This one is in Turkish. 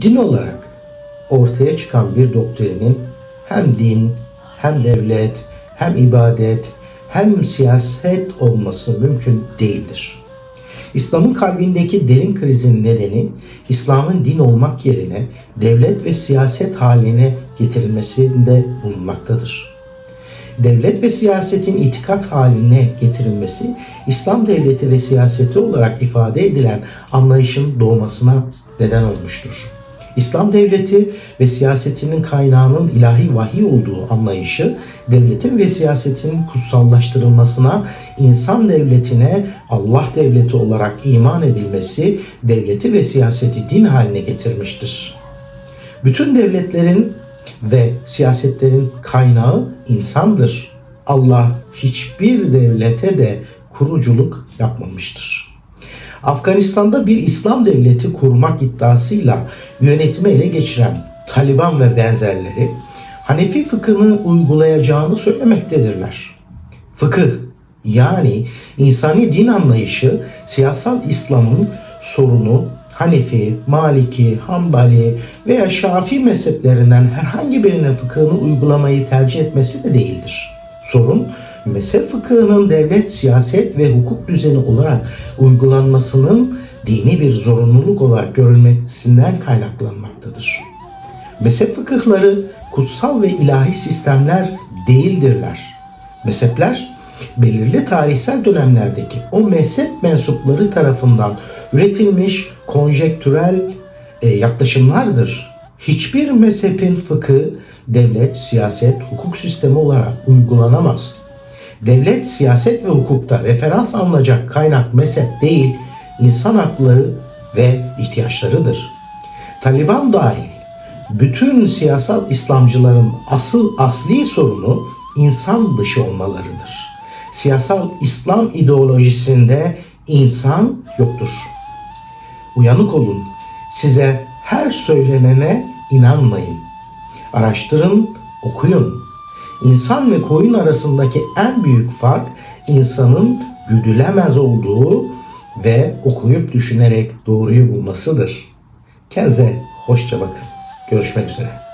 din olarak ortaya çıkan bir doktrinin hem din, hem devlet, hem ibadet, hem siyaset olması mümkün değildir. İslam'ın kalbindeki derin krizin nedeni İslam'ın din olmak yerine devlet ve siyaset haline getirilmesinde bulunmaktadır. Devlet ve siyasetin itikat haline getirilmesi İslam devleti ve siyaseti olarak ifade edilen anlayışın doğmasına neden olmuştur. İslam devleti ve siyasetinin kaynağının ilahi vahiy olduğu anlayışı devletin ve siyasetin kutsallaştırılmasına, insan devletine Allah devleti olarak iman edilmesi devleti ve siyaseti din haline getirmiştir. Bütün devletlerin ve siyasetlerin kaynağı insandır. Allah hiçbir devlete de kuruculuk yapmamıştır. Afganistan'da bir İslam devleti kurmak iddiasıyla yönetimi ele geçiren Taliban ve benzerleri Hanefi fıkhını uygulayacağını söylemektedirler. Fıkıh yani insani din anlayışı siyasal İslam'ın sorunu Hanefi, Maliki, Hanbali veya Şafii mezheplerinden herhangi birinin fıkhını uygulamayı tercih etmesi de değildir. Sorun mezhep fıkhının devlet, siyaset ve hukuk düzeni olarak uygulanmasının dini bir zorunluluk olarak görülmesinden kaynaklanmaktadır. Mezhep fıkıhları kutsal ve ilahi sistemler değildirler. Mezhepler belirli tarihsel dönemlerdeki o mezhep mensupları tarafından üretilmiş konjektürel e, yaklaşımlardır. Hiçbir mezhebin fıkı devlet, siyaset, hukuk sistemi olarak uygulanamaz. Devlet, siyaset ve hukukta referans alınacak kaynak mezhep değil, insan hakları ve ihtiyaçlarıdır. Taliban dahil bütün siyasal İslamcıların asıl asli sorunu insan dışı olmalarıdır. Siyasal İslam ideolojisinde insan yoktur. Uyanık olun. Size her söylenene inanmayın. Araştırın, okuyun. İnsan ve koyun arasındaki en büyük fark insanın güdülemez olduğu ve okuyup düşünerek doğruyu bulmasıdır. Kendinize hoşça bakın. Görüşmek üzere.